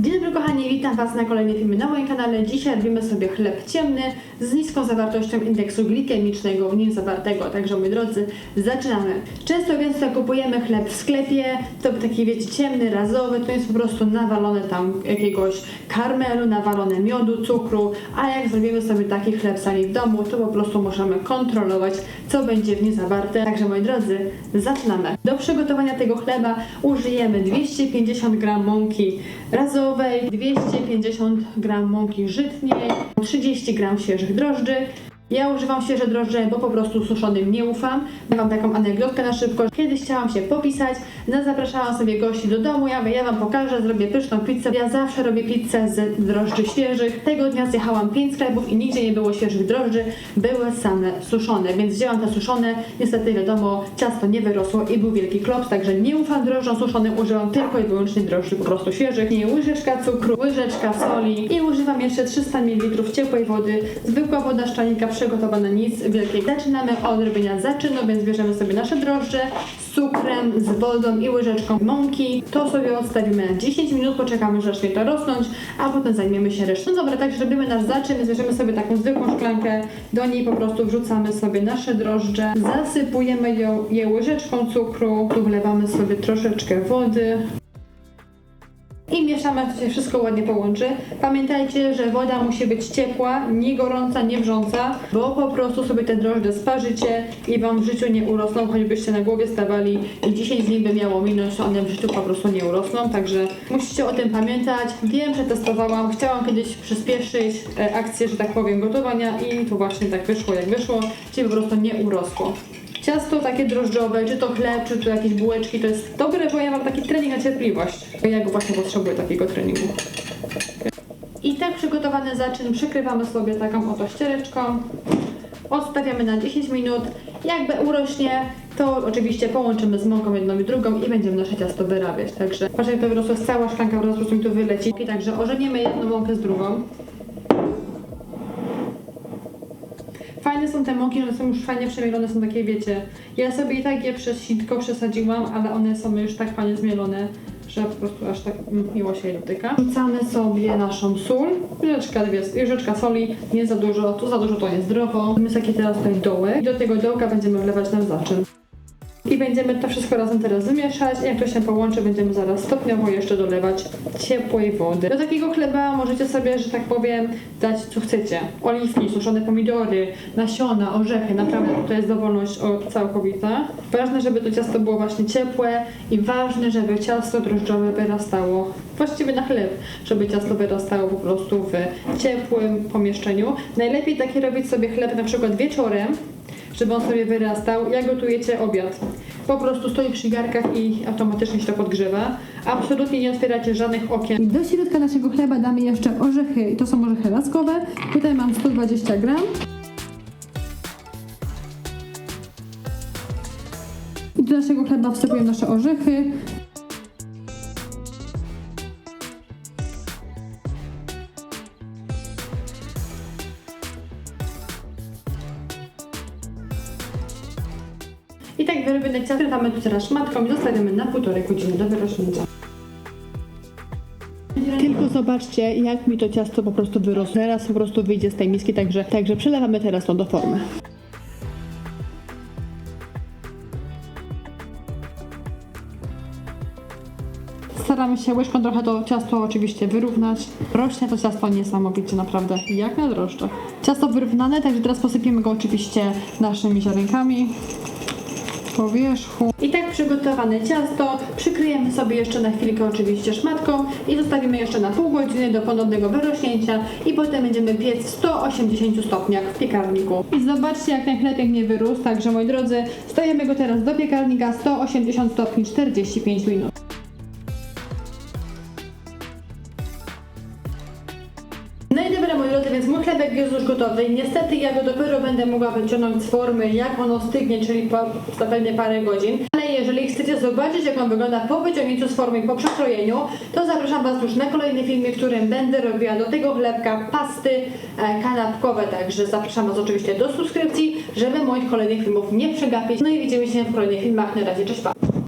Dzień dobry kochani, witam Was na kolejnym filmie na moim kanale. Dzisiaj robimy sobie chleb ciemny z niską zawartością indeksu glikemicznego w nim zawartego. Także moi drodzy, zaczynamy. Często więc kupujemy chleb w sklepie, to taki wiecie ciemny, razowy, to jest po prostu nawalone tam jakiegoś karmelu, nawalone miodu, cukru, a jak zrobimy sobie taki chleb sami w domu, to po prostu możemy kontrolować, co będzie w nim zawarte. Także moi drodzy, zaczynamy. Do przygotowania tego chleba użyjemy 250 g mąki razowej, 250 g mąki żytniej, 30 g świeżych drożdży. Ja używam świeże drożdże, bo po prostu suszonym nie ufam. Mam taką anegdotkę na szybko. Kiedyś chciałam się popisać, no zapraszałam sobie gości do domu, ja, mówię, ja wam pokażę, zrobię pyszną pizzę. Ja zawsze robię pizzę z drożdży świeżych. Tego dnia zjechałam 5 sklepów i nigdzie nie było świeżych drożdży, były same suszone, więc wzięłam te suszone. Niestety wiadomo, ciasto nie wyrosło i był wielki klops, także nie ufam drożdżom suszonym, używam tylko i wyłącznie drożdży po prostu świeżych. Nie łyżeczka cukru, łyżeczka soli i używam jeszcze 300 ml ciepłej wody, zwykła woda szczanika przygotowana, nic wielkiego. Zaczynamy od robienia zaczynu, więc bierzemy sobie nasze drożdże z cukrem, z wodą i łyżeczką mąki. To sobie odstawimy na 10 minut, poczekamy, że zacznie to rosnąć, a potem zajmiemy się resztą. No dobra, także robimy nasz zaczyn, więc bierzemy sobie taką zwykłą szklankę, do niej po prostu wrzucamy sobie nasze drożdże, zasypujemy ją, je łyżeczką cukru, tu wlewamy sobie troszeczkę wody. Aż to się wszystko ładnie połączy. Pamiętajcie, że woda musi być ciepła, nie gorąca, nie wrząca, bo po prostu sobie te drożdże sparzycie i Wam w życiu nie urosną, choćbyście na głowie stawali i 10 dni by miało minąć, to one w życiu po prostu nie urosną, także musicie o tym pamiętać. Wiem, że testowałam, chciałam kiedyś przyspieszyć e, akcję, że tak powiem, gotowania i to właśnie tak wyszło jak wyszło, czyli po prostu nie urosło. Ciasto takie drożdżowe, czy to chleb, czy to jakieś bułeczki, to jest dobre, bo ja mam taki trening na cierpliwość. Ja go właśnie potrzebuję takiego treningu. I tak przygotowany zaczyn przykrywamy sobie taką oto ściereczką. Odstawiamy na 10 minut. Jakby urośnie, to oczywiście połączymy z mąką jedną i drugą i będziemy nasze ciasto wyrabiać. Także patrzcie, jak to wyrosło, cała szklanka, po prostu mi tu wyleci. I także ożeniemy jedną mąkę z drugą. Fajne są te mąki, one są już fajnie przemielone, są takie, wiecie, ja sobie i tak je przez sitko przesadziłam, ale one są już tak fajnie zmielone, że po prostu aż tak miło się je dotyka. Wrzucamy sobie naszą sól, łyżeczka, dwie, łyżeczka soli, nie za dużo, tu za dużo to niezdrowo. Mamy takie teraz tutaj dołek i do tego dołka będziemy wlewać nasz zaczyn. I będziemy to wszystko razem teraz wymieszać. Jak to się połączy, będziemy zaraz stopniowo jeszcze dolewać ciepłej wody. Do takiego chleba możecie sobie, że tak powiem, dać co chcecie. Oliwki, suszone pomidory, nasiona, orzechy. Naprawdę to jest dowolność całkowita. Ważne, żeby to ciasto było właśnie ciepłe i ważne, żeby ciasto drożdżowe wyrastało właściwie na chleb, żeby ciasto wyrastało po prostu w ciepłym pomieszczeniu. Najlepiej taki robić sobie chleb na przykład wieczorem, żeby on sobie wyrastał, jak gotujecie obiad. Po prostu stoi przy garkach i automatycznie się to podgrzewa. Absolutnie nie otwieracie żadnych okien. Do środka naszego chleba damy jeszcze orzechy, i to są orzechy laskowe. Tutaj mam 120 gram. Do naszego chleba wsypuję nasze orzechy. I tak wyrobione ciasto damy tu teraz szmatką i zostawiamy na półtorej godziny do wyrośnięcia. Tylko zobaczcie, jak mi to ciasto po prostu wyrosło. Teraz po prostu wyjdzie z tej miski, także, także przelewamy teraz to do formy. Staramy się łyżką trochę to ciasto oczywiście wyrównać. Rośnie to ciasto niesamowicie, naprawdę, jak na drożdżach. Ciasto wyrównane, także teraz posypiemy go oczywiście naszymi ziarenkami po wierzchu. I tak przygotowane ciasto przykryjemy sobie jeszcze na chwilkę oczywiście szmatką i zostawimy jeszcze na pół godziny do ponownego wyrośnięcia i potem będziemy piec w 180 stopniach w piekarniku. I zobaczcie jak ten chleb pięknie wyrósł, także moi drodzy, stajemy go teraz do piekarnika 180 stopni 45 minut. Więc mój chlebek jest już gotowy. Niestety ja go dopiero będę mogła wyciągnąć z formy, jak ono stygnie, czyli po zapewne parę godzin. Ale jeżeli chcecie zobaczyć, jak on wygląda po wyciągnięciu z formy po przekrojeniu, to zapraszam Was już na kolejny filmie, w którym będę robiła do tego chlebka pasty e, kanapkowe. Także zapraszam Was oczywiście do subskrypcji, żeby moich kolejnych filmów nie przegapić. No i widzimy się w kolejnych filmach. Na razie, cześć pa!